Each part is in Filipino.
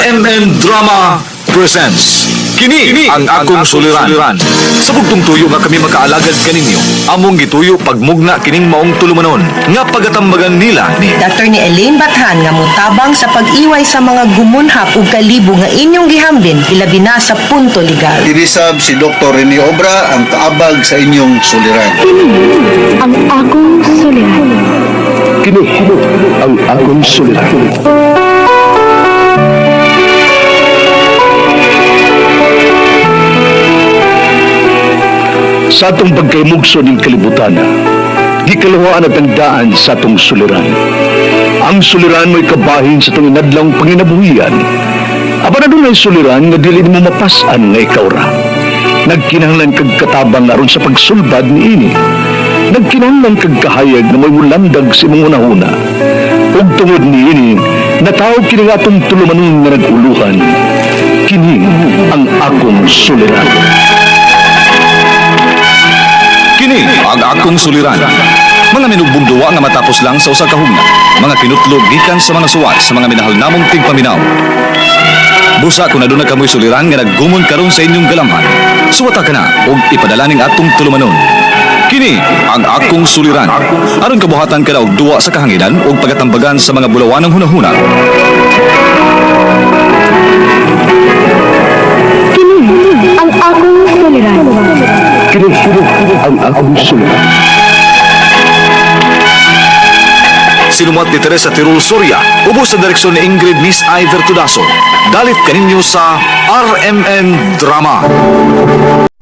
RMN Drama presents Kini, ang akong suliran. Sa bugtong tuyo nga kami makaalagad kaninyo, among gituyo pagmugna kining maong tulumanon nga pagatambagan nila ni Dr. ni Elaine Bathan nga mutabang sa pag-iway sa mga gumunhap ug kalibo nga inyong gihambin ilabi na sa punto legal. Dinisab si Dr. Rene Obra ang kaabag sa inyong suliran. ang akong suliran. Kini ang akong suliran. Sa atong pagkaymugso ng kalibutan, gikaluhaan at ang daan sa atong suliran. Ang suliran mo'y kabahin sa itong inadlang panginabuhian. Aba na doon ay suliran nga dili mo mapasan nga ikaw ra. Nagkinahanglan kag katabang aron sa pagsulbad ni ini. Nagkinahanglan kag kahayag na may mulandag sa imong unahuna. Ug tungod ni ini, natawag kini nga atong tulumanon nga naguluhan. Kini ang akong suliran. Ang akong suliran. Mga minugbong duwa nga matapos lang sa usa ka hugna. Mga kinutlog gikan sa mga suwat sa mga minahal namong tigpaminaw. Busa kung naduna kamoy suliran nga naggumon karon sa inyong galamhan. Suwata ka na ug ipadala ning atong tulumanon. Kini ang akong suliran. Aron kabuhatan ka og duwa sa kahanginan ug pagatambagan sa mga bulawanang hunahuna. Kini ang akong suliran. Kini ang akong suliran. Sinumat ni Teresa Tirul Soria, ubos sa direksyon ni Ingrid Miss Iver Tudaso. Dalit kaninyo sa RMN Drama.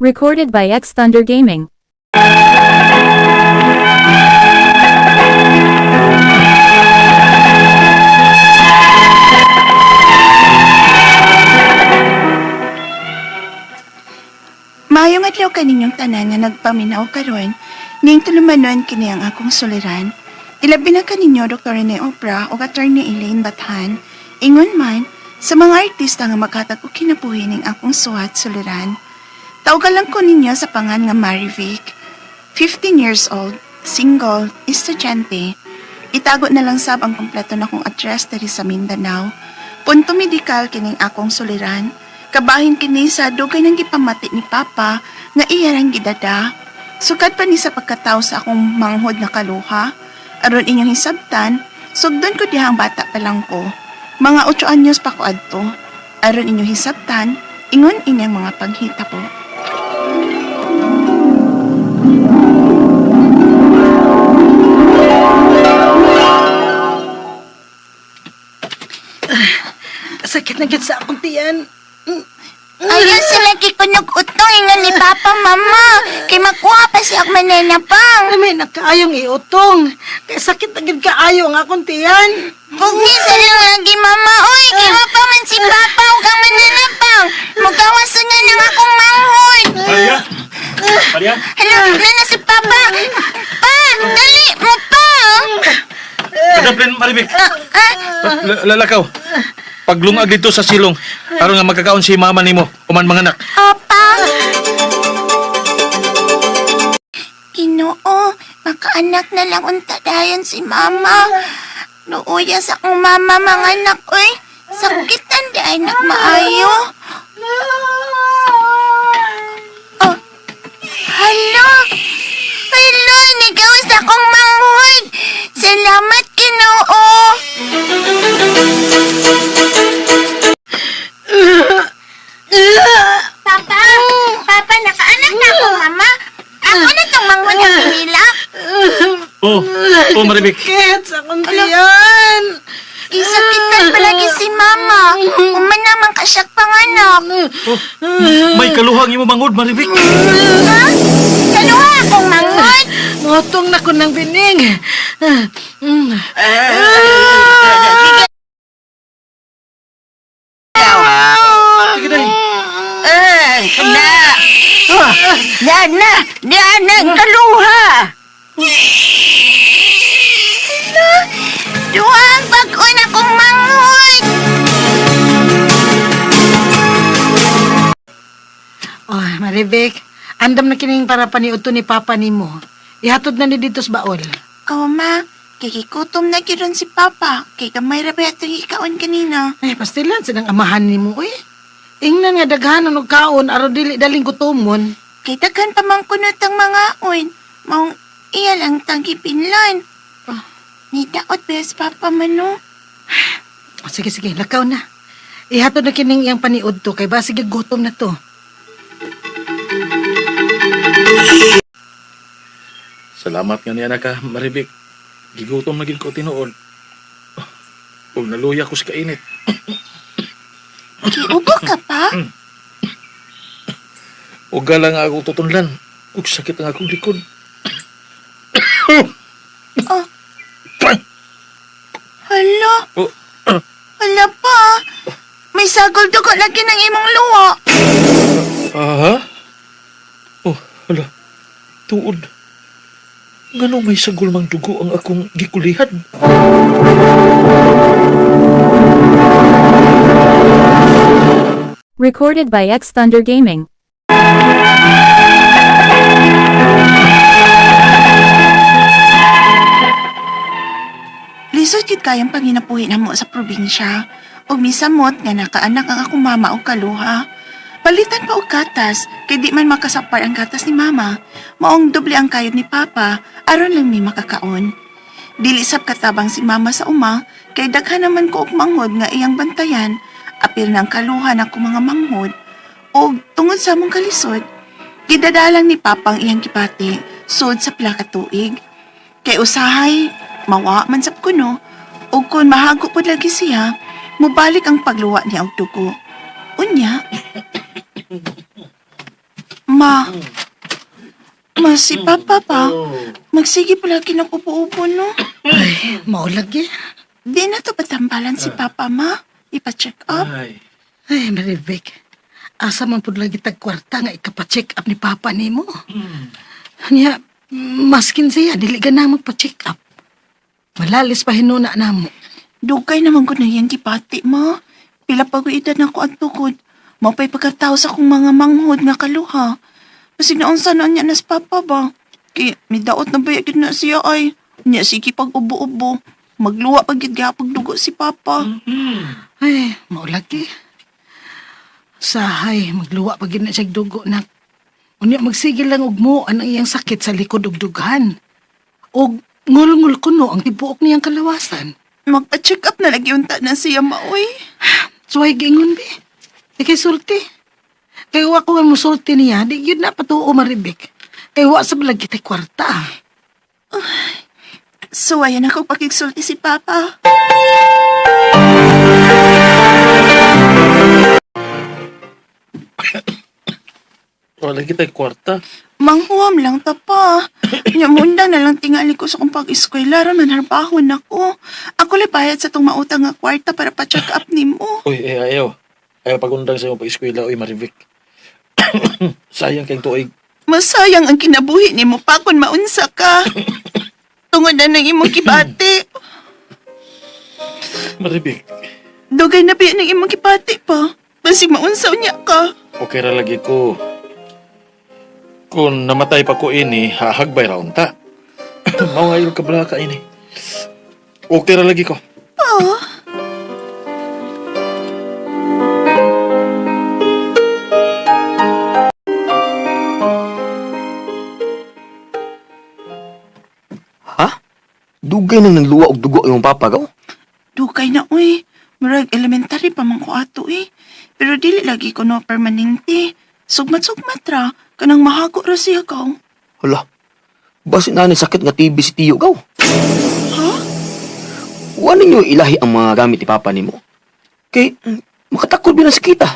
Recorded by X Thunder Gaming. Maayong adlaw kaninyong tanan nga nagpaminaw karon ning tulumanon kini ang akong suliran. Ilabi na kaninyo Dr. Rene Opra o Attorney Elaine Bathan. Ingon man sa mga artista nga makatag og kinabuhi ning akong suwat suliran. Tawgan lang ko ninyo sa pangan nga Marivic. 15 years old, single, estudyante. Itago na lang sab ang kompleto na kong address diri sa Mindanao. Punto medikal kining akong suliran. Kabahin kini sa dugay ng gipamati ni Papa nga iyarang gidada. Sukad pa ni sa pagkatao sa akong manghod na kaluha. Aron inyong hisabtan, sugdon ko dihang bata pa lang ko. Mga 8 anyos pa ko adto. Aron inyong hisabtan, ingon inyang mga paghita po. Sakit na gid sa akong tiyan. Ayun sila kikunog utong ingon ni Papa Mama. Kay makuha pa siya og manena pang. May nakaayong iutong. Kaya sakit na gid kaayo ang akong tiyan. Huwag sa lang lagi, Mama. Uy, kiwa pa man si Papa. Huwag kang mananapang. Magawasan na ng akong manghod. Maria? Maria? Hello, nana si Papa. Pa, dali mo to. Kadaplin, Maribik. L- lalakaw. Paglungag dito sa silong. Aron nga magkakaon si mama nimo. Uman mga anak. Papa. Ginoo, makaanak na lang unta dayon si Mama. Nuuya sa akong mama mga anak, uy. Sakitan di ay nagmaayo. Oh! Hello! Nigaw sa akong manghod! Salamat, Ginoo! Papa! Papa, nakaanak na ako, Mama! Ako na tong manghod ng pimila! Oh, oh Maribik. Sa akong tiyan. Isakitan palagi si Mama. Uman naman kasyak panganak. May kaluhang imo mangod, Maribik. Ha? Kaluha akong manghod! Ngotong na ko ng bining. Sige. Eh, na! Na, na! Na, na, kaluha! Na, duwang bagon akong manghod! Oh, Maribek, andam na kining para paniuto ni Papa nimo. Ihatod na ni dito sa baol. Oh, ma, Kay kikutom na gyud si Papa. Kay kamay ra ba ikaon kanina. Ay, pastilan silang amahan ni mo eh. Ingnan nga daghanon og kaon aron dili daling gutomon. Kay daghan pa man kunot ang mga on. Maong iya lang tanggi pinlan. Ah. Ni daot ba si Papa mano? Oh, sige, sige, lakaw na. Ihatod na kining iyang paniod to, kay ba sige gutom na to. Salamat nga niya na ka, Maribik. Gigutom na gid ko tinuod. Huwag naluya ko sa kainit. Kiubo ka pa? Huwag lang nga ako tutunlan. Huwag sakit ang akong likod. Oh. Hala, Oh, hala pa. May sagol dugo lagi ng imong luwa. aha? Oh, hala. Tuod. Ganong may sagol mang dugo ang akong gikulihan? Recorded by X Thunder Gaming. Lisod yun kayang panginapuhi na mo sa probinsya. O misamot nga nakaanak ang akong mama o kaluha. Palitan pa og gatas, kay di man makasapar ang gatas ni mama. Maong doble ang kayod ni papa, aron lang may makakaon. Dili sab katabang si mama sa uma, kay daghan naman ko og manghod nga iyang bantayan, apil ng kaluha na ko mga manghod. O tungod sa mong kalisod, gidadalang ni papa ang iyang kipati, sud sa plaka tuig. Kay usahay, mawa man sa kuno, o kung mahago po lagi siya, mubalik ang pagluwa niya og dugo. Unya, Ma, ma si Papa pa, magsige pa lagi ng upo-upo no. Ay, maulagi. Di na to batambalan si Papa ma, ipa-check up. Ay, Ay, Maribek. Asa man pud lagi tag kwarta nga ikapa-check up ni Papa nimo. Nya, maskin siya, dili ka na magpa-check up. Malalis pa hinuna namo. Dugay naman ko na yan kipati ma. Pila pa ko edad na ko ang tukod. Mapay pagkatao sa kong mga manghod nga kaluha. Kasi naunsa na niya nas Papa ba? Kaya may daot na bayagid na siya ay. Niya sige pag ubo-ubo. Magluwa pag gapag dugo si Papa. Ay, maulagi. Sahay, magluwa pa gina siya dugo na. Unya magsigil lang og mo ang iyang sakit sa likod ug dughan. Og ngul-ngul kuno ang tibuok niyang kalawasan. Magpa-check up na lagi unta na siya maoy. Suway gingon bi. Di kay sulti. Kay wa ko nga musulti niya, di yun na patuo maribik. Kay wa sa balagi tay kwarta. So ayan ako pakigsulti si Papa. wala kita kwarta. Manghuam lang ta pa. Nyamunda na lang tingali ko sa kong pag-eskwela ron manarbahon ako. Ako lang bayad sa tong mautang nga kwarta para pa-check up ni mo. Uy, eh, ayaw. Ayaw pagundang sa iyong pag-eskwela, uy, Maribik. Sayang kayong tuig. Masayang ang kinabuhi ni mo pa kung maunsa ka. Tungod na ng imong kibati. Maribik, Dugay na biya ng imong kibati pa. Basig maunsaw niya ka. okay ra lagi ko. Kung namatay pa ko ini, hahagbay ra unta. Mao ngayon ka bala ka ini. Okay ra lagi ko. Oh. Dugay nang nangluwa og dugo yung papa gaw? Dugay na uy. Murag elementary pa man ko ato eh. Pero dili lagi ko no permanente. Sugmat-sugmat ra. Kanang mahago ra siya ka. Hala. Basin na ni sakit nga TB si Tiyo gaw. Ha? Wa ninyo ilahi ang mga gamit ni papa nimo. Kay mm, makatakod ba na sa kita?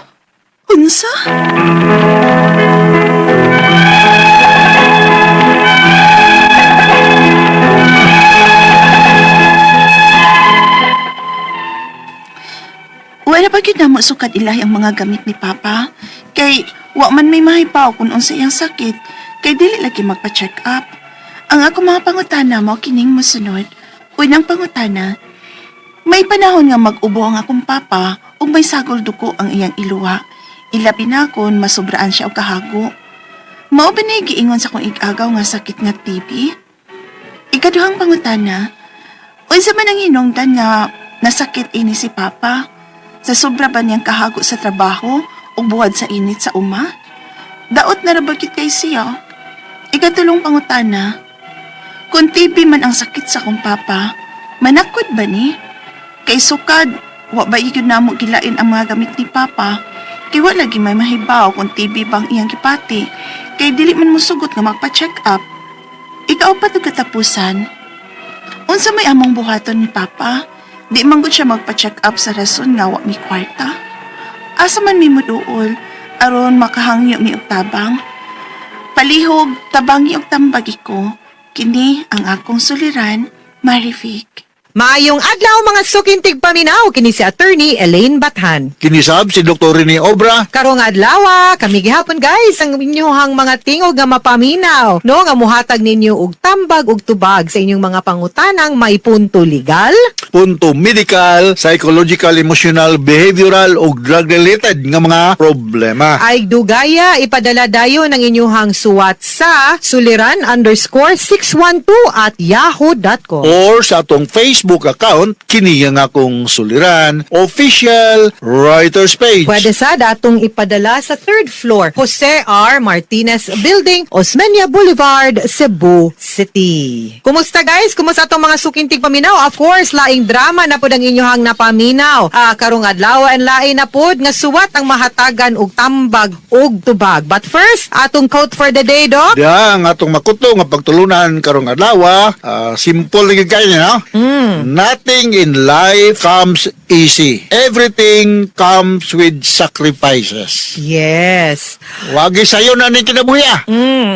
Unsa? Wala pa gyud namo sukad ilahi ang mga gamit ni Papa. Kay wa man may mahipaw kung unsa iyang sakit, kay dili lagi magpa-check up. Ang ako mga pangutana mo kining mosunod. Unang pangutana, may panahon nga mag-ubo ang akong papa ug may sagol duko ang iyang iluwa. Ilabi na kon masobraan siya og kahago. Mao ba na giingon sa kong ig-agaw nga sakit nga TB? Ikaduhang pangutana, Unsa man ang hinungdan nga nasakit ini si Papa? Sa sobra ba niyang kahago sa trabaho o buwad sa init sa uma? Daot na rabagit kay siya. Ikatulong pangutana. Kung TV man ang sakit sa kong papa, manakod ba ni? Kay sukad, wa ba igid namo gilain ang mga gamit ni Papa? Kay wa lagi may mahibaw kung TB bang iyang kipati. Kay dili man mo sugot nga magpa-check up. Ikaw pa katapusan. Unsa may among buhaton ni Papa? Di man gud siya magpa-check up sa rason nga wa mi kwarta. Asa man mi muduol aron makahangyo mi og tabang. Palihog tabangi og tambagi ko. Kini ang akong suliran, Marivic. Maayong adlaw mga sukintig paminaw kini si attorney Elaine Bathan. Kinisab si Dr. Rene Obra. Karong adlaw, kami gihapon guys ang inyong mga tingog nga mapaminaw. No nga muhatag ninyo og tambag ug tubag sa inyong mga pangutanang may punto legal, Punto medical, psychological, emotional, behavioral o drug-related nga mga problema. ay dugaya ipadala dayon ang inyong suwat sa suliran underscore 612 at yahoo.com. Or sa atong Facebook account, kini nga akong suliran, official writer's page. Pwede sa datong ipadala sa third floor, Jose R. Martinez Building, Osmeña Boulevard, Cebu City. Kumusta guys? Kumusta atong mga sukintig paminaw? Of course, laing drama na pod ang inyohang napaminaw. Ah, karong adlaw and lain na pod nga suwat ang mahatagan og tambag og tubag. But first, atong quote for the day, Doc. Diya, ang atong makuto nga pagtulunan karong adlaw, ah, simple lang kayo niya, no? Nothing in life comes easy. Everything comes with sacrifices. Yes. Wagi sayo na ni kinabuhi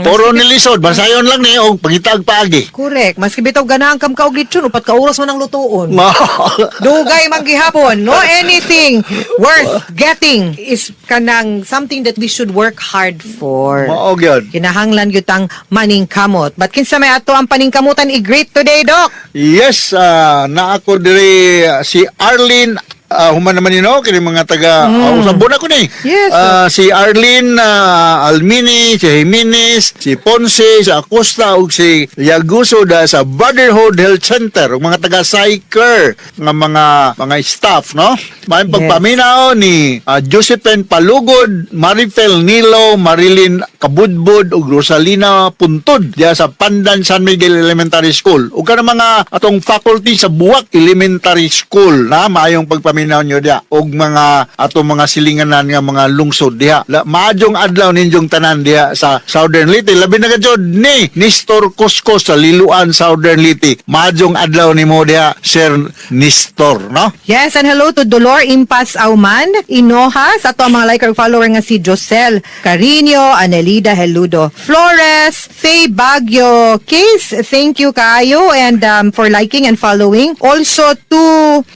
Puro nilisod, basayon lang ni og pangitag paagi. Correct. Maski bitaw ganahan kam kaog lechon upat ka oras man ang lutuon. Dugay man gihapon, no anything worth getting is kanang something that we should work hard for. Mao gyud. Kinahanglan gyud ang maningkamot. But kinsa may ato ang paningkamutan i-greet today, Doc? Yes, ah, na ako diri ah, si Arlene ah, human naman yun, no? Kini mga taga, mm. usabon ako ni. Yes, Ah, si Arlene ah, Almini, si Jimenez, si Ponce, si Acosta, ug si Yaguso da sa Brotherhood Health Center, ug mga taga Psycher, nga mga mga staff, no? May pagpaminaw ni ah, Josephine Palugod, Marifel Nilo, Marilyn Kabudbud, ug Rosalina Puntod, diya sa Pandan San Miguel Elementary School. Ug kana mga atong faculty sa Buwak Elementary School na maayong pagpaminaw nyo diya ug mga atong mga silinganan nga mga lungsod diha. La, maadjong adlaw ninyong tanan diha sa Southern Leyte. Labi na gajod ni Nestor Cusco sa Liluan Southern Leyte. Maadjong adlaw nimo diha Sir Nestor, no? Yes, and hello to Dolor Impas Auman, Inoha, sa ato mga liker follower nga si Josel Carino, Anelida Heludo, Flores, Faye Bagyo, Case, thank you kayo and um, for liking and following. Also to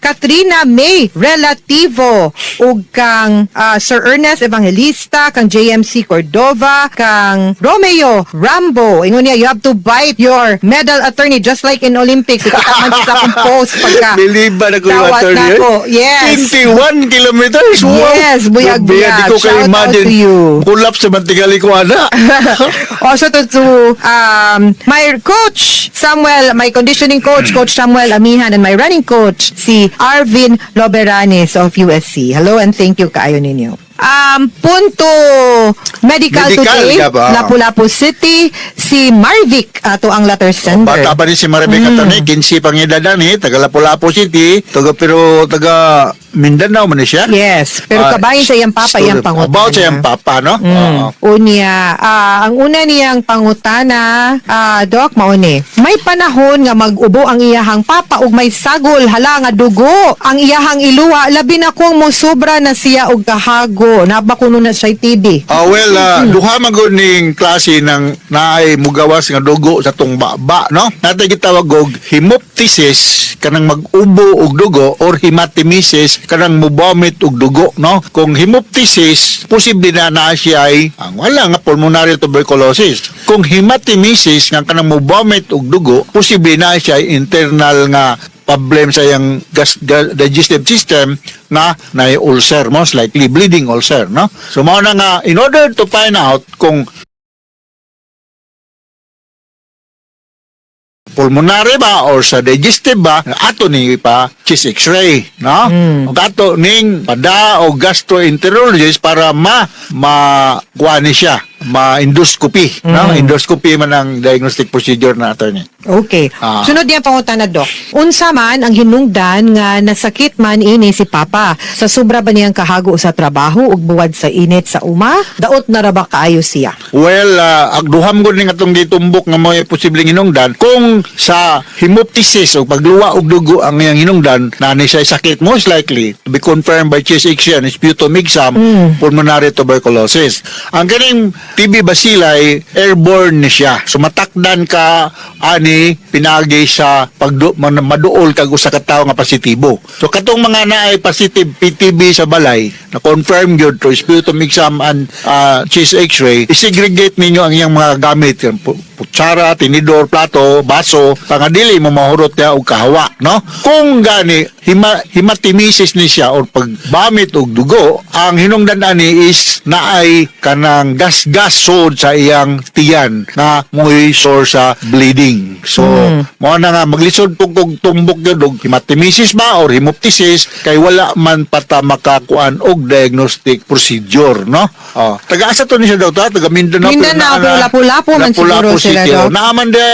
Katrina May Relativo, ug kang ah, Sir Ernest Evangelista, kang JMC Cordova, kang Romeo Rambo. Ingon niya, you have to bite your medal attorney just like in Olympics. Ikita man sa akong post pagka Biliban ako yung Tawag attorney. na ko. Yes. 21 kilometers. Wow. Yes, buyag-buyag. Grabe, Di ko kayo Shout out imagine. to you. Kulap sa mantigali ko, ana. also to, to um, my coach, Samuel, my conditioning coach, Coach Samuel Amihan, and my running coach, si Arvin Loberanes of USC. Hello and thank you kaayo ninyo. Um, punto medical, Medical today, ka ba? Lapu-Lapu City, si Marvic ato ang letter sender. Bata pa rin si Maribek mm. Attorney, 15 pang edad na ni, taga Lapu-Lapu City, taga, pero taga Mindanao man siya. Yes, pero Ah, kabahin sa iyang papa, iyang pangutana. About sa iyang papa, no? Oo. Unya, ah, ang una niyang pangutana, ah, Doc, mauni. May panahon nga mag-ubo ang iyahang papa ug may sagol hala nga dugo. Ang iyahang iluwa labi na kung mo sobra na siya og kahago. Nabakuno na siya TB. Ah, well, ah, duha man gud ning klase ng naay mugawas nga dugo sa tong baba, no? Natay gitawag og hemoptysis kanang mag-ubo og dugo or hematomesis kanang mubomit og dugo, no? Kung hemoptysis, posible na na siya ay ang wala nga pulmonary tuberculosis. Kung hematomesis nga kanang mubomit og dugo, posible na siya ay internal nga problem sa iyang gas, ga- digestive system na na ulcer most likely bleeding ulcer no so mao na nga in order to find out kung pulmonary ba or sa digestive ba ato ni pa chest x-ray no? Ug ato ning pada o gastroenterologist para ma ma kuani siya ma endoscopy no endoscopy man ang diagnostic procedure na ato ni Okay. Ah. Sunod diyan pangutana, Dok. Unsa man ang hinungdan nga nasakit man ini si Papa sa sobra ba niyang kahago sa trabaho ug buwad sa init sa uma? Daot na ra ba kaayo siya? Well, uh, agduham ko ning atong gitumbok nga may posibleng hinungdan kung sa hemoptysis o pagluwa og dugo ang iyang hinungdan na ni siya sakit most likely to be confirmed by chest x-ray and sputum exam pulmonary tuberculosis. Ang kaning TB bacilli airborne ni siya. So matakdan ka ani pinagi sa pagdu maduol kag usa ka tawo nga positibo. So katong mga naay positive PTB sa balay na confirm gyud through sputum exam and uh, chest x-ray, isegregate ninyo ang iyang mga gamit, kutsara, tinidor, plato, baso, pangadili mo mahurot niya og kahawa, no? Kung gani hima, himatimisis ni siya or pagbamit og dugo, ang hinungdan ani is naay kanang gas-gasod sa iyang tiyan na mo'y source sa bleeding. So, mo na nga maglisod pug og tumbok gyud og hematimisis ba or hemoptysis kay wala man pata makakuan og diagnostic procedure, no? Oh, taga-asa to ni siya daw ta, taga Mindanao. Mindanao, pero Lapu-Lapu man siguro sila, no? oh. Naaman de,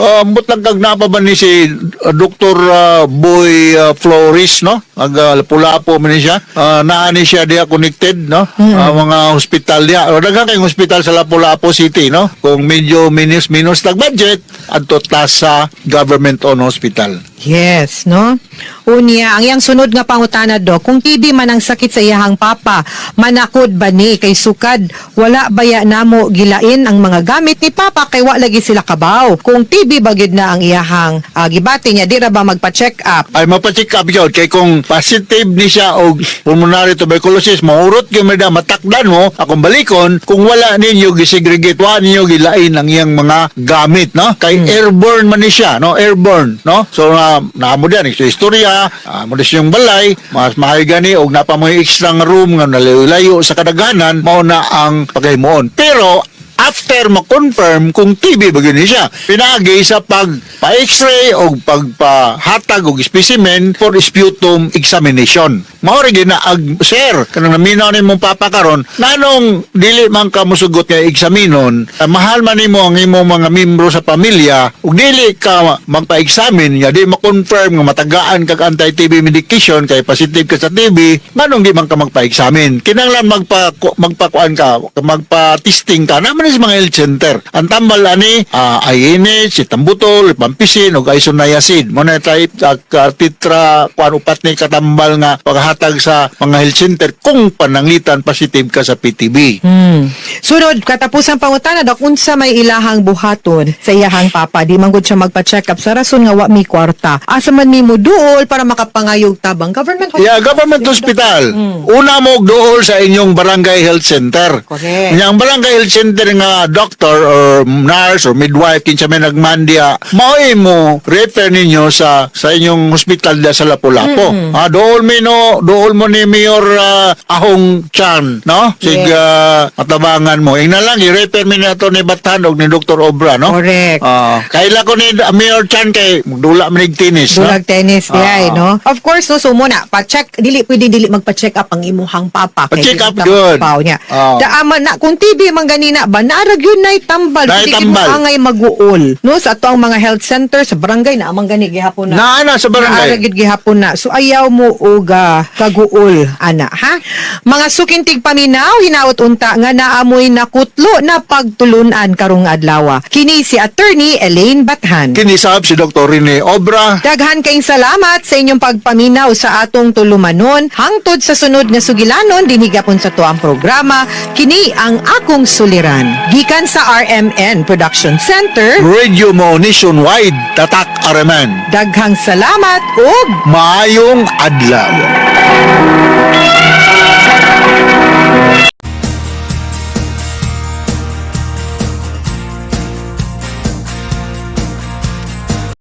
uh, ambot lang kag napa ba ni si uh, Dr. uh, Boy uh, Flores, no? Ang uh, Lapu-Lapu man ni siya. Uh, naa ni siya dia connected, no? Uh, mga hospital dia. O daghang kayong hospital sa Lapu-Lapu City, no? Kung medyo minus minus tag budget, adto ta sa government-owned hospital. Yes, no? Unya, ang iyang sunod nga pangutana, Dok, kung TB man ang sakit sa iyahang papa, manakod ba ni kay sukad, wala baya namo gilain ang mga gamit ni papa kay wa lagi sila kabaw. Kung TB bagid na ang iyahang ah, gibati niya, di ra ba magpa-check up? ay mapacheck up yun kay kung positive ni siya og pulmonary tuberculosis maurot gyud medya matakdan mo akong balikon kung wala ninyo gisegregate wa ninyo gilain ang iyang mga gamit no? Kay airborne man ni siya no? Airborne no? So na naamo diyan sa istorya uh, mo yung balay mas mahay gani og napa mo extra nga room nga nalayo sa kadaghanan mao na ang paghimuon pero after ma-confirm kung TB ba ni siya. Pinagi sa pag pa-x-ray o pagpahatag og specimen for sputum examination. Maori na ag sir kanang naminaw ni mong papakaron nanong dili man ka musugot nga examinon ah, mahal man nimo ang imong mga membro sa pamilya ug dili ka magpa-examine nga di ma-confirm nga matagaan kag anti-TB medication kay positive ka sa TB nganong di man ka magpa-examine kinahanglan magpa magpakuan ka magpa-testing ka naman sa mga health center ang tambal ani uh, INH si tambutol pampisin ug isoniazid mo na type uh, titra kuan upat ni katambal nga paghatag sa mga health center kung pananglitan positive ka sa PTB Hmm. Sunod, katapusang pangutana, Dok, unsa may ilahang buhaton sa iyahang papa, di man gud siya magpa-check up sa rason nga wa mi kwarta. Asa man nimo duol para makapangayog tabang government Yeah, government hospital. Una mo duol sa inyong barangay health center. Correct. Yang barangay health center nga doctor or nurse or midwife kinsa may nagmandia, mao'y mo refer ninyo sa sa inyong hospital da sa Lapu-Lapu. Ah, duol mi no, duol mo ni Mayor ah, Ahong Chan, no? Sig ah, matabangan mo. Ing na lang i-refer mi na to ni Batan og ni Dr. Obra, no? Correct. Ah, kaila ko ni Mayor Chan kay magdula man nig tennis, no? Dulag tennis di Ah, ay, ah. no? Of course, no, so muna, pa-check, dili pwede dili magpa-check up ang imuhang papa. kay Pa-check up good. niya. Ah. Da ama na, kung TB man ganina ba, naarag yun na tambal. Naay Dili tambal. mo angay mag-uol. No, sa ato ang mga health center, sa barangay na, amang gani gihapon na. Naana sa barangay. Naaragid gihapon na. So ayaw mo uga kaguol ana ha. Mga sukintig paminaw hinaot unta nga naamoy nakutlo na pagtulunan karong adlaw. Kini si attorney Elaine Bathan. Kinisab si Dr. Rene Obra. Daghan kayong salamat sa inyong pagpaminaw sa atong tulumanon hangtod sa sunod nga sugilanon dinhigapon sa tuang programa kini ang akong suliran gikan sa RMN Production Center, Radio mo nationwide, Tatak Araman. daghang salamat ug Maayong adlaw.